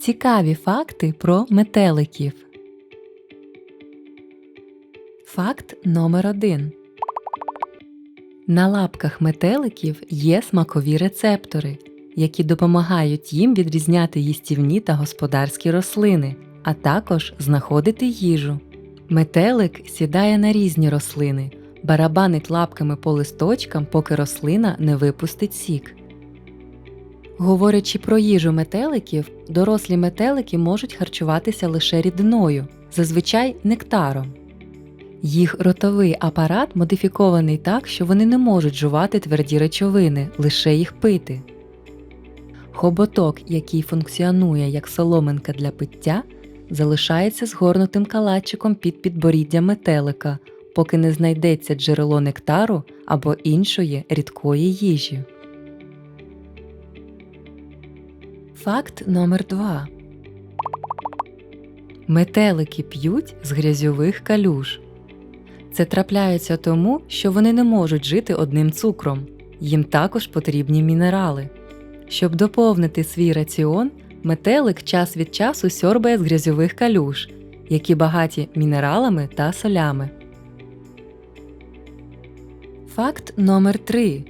Цікаві факти про метеликів. Факт номер 1 На лапках метеликів є смакові рецептори, які допомагають їм відрізняти їстівні та господарські рослини, а також знаходити їжу. Метелик сідає на різні рослини, барабанить лапками по листочкам, поки рослина не випустить сік. Говорячи про їжу метеликів, дорослі метелики можуть харчуватися лише рідиною, зазвичай нектаром. Їх ротовий апарат модифікований так, що вони не можуть жувати тверді речовини, лише їх пити. Хоботок, який функціонує як соломинка для пиття, залишається згорнутим калачиком під підборіддя метелика, поки не знайдеться джерело нектару або іншої рідкої їжі. Факт номер 2 Метелики п'ють з грязьових калюж. Це трапляється тому, що вони не можуть жити одним цукром. Їм також потрібні мінерали. Щоб доповнити свій раціон, метелик час від часу сьорбає з грязьових калюж, які багаті мінералами та солями. Факт номер 3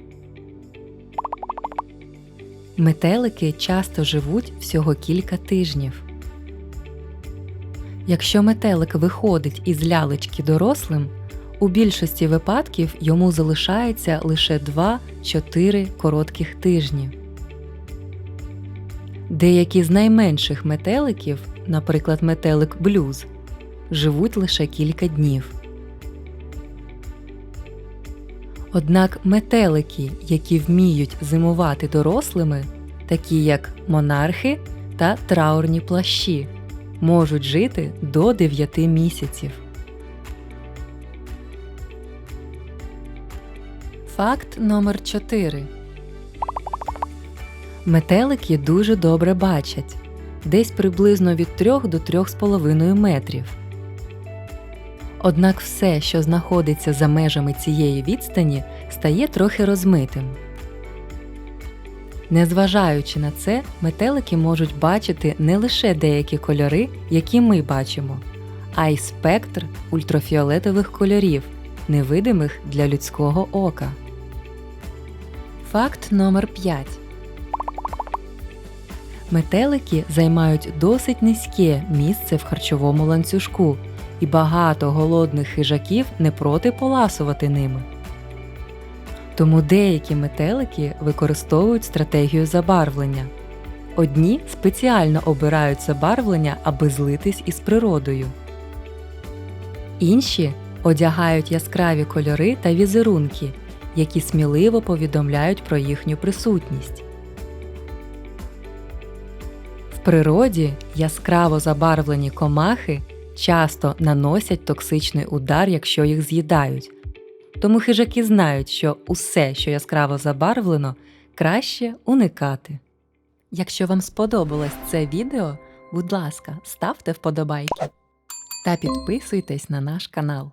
Метелики часто живуть всього кілька тижнів. Якщо метелик виходить із лялечки дорослим, у більшості випадків йому залишається лише 2-4 коротких тижні. Деякі з найменших метеликів, наприклад, метелик блюз, живуть лише кілька днів. Однак метелики, які вміють зимувати дорослими, такі як монархи та траурні плащі, можуть жити до 9 місяців. Факт номер 4 Метелики дуже добре бачать десь приблизно від 3 до 3,5 метрів. Однак все, що знаходиться за межами цієї відстані, стає трохи розмитим. Незважаючи на це, метелики можуть бачити не лише деякі кольори, які ми бачимо, а й спектр ультрафіолетових кольорів, невидимих для людського ока. Факт номер 5 Метелики займають досить низьке місце в харчовому ланцюжку, і багато голодних хижаків не проти поласувати ними. Тому деякі метелики використовують стратегію забарвлення. Одні спеціально обирають забарвлення, аби злитись із природою. Інші одягають яскраві кольори та візерунки, які сміливо повідомляють про їхню присутність. В природі яскраво забарвлені комахи часто наносять токсичний удар, якщо їх з'їдають. Тому хижаки знають, що усе, що яскраво забарвлено, краще уникати. Якщо вам сподобалось це відео, будь ласка, ставте вподобайки та підписуйтесь на наш канал.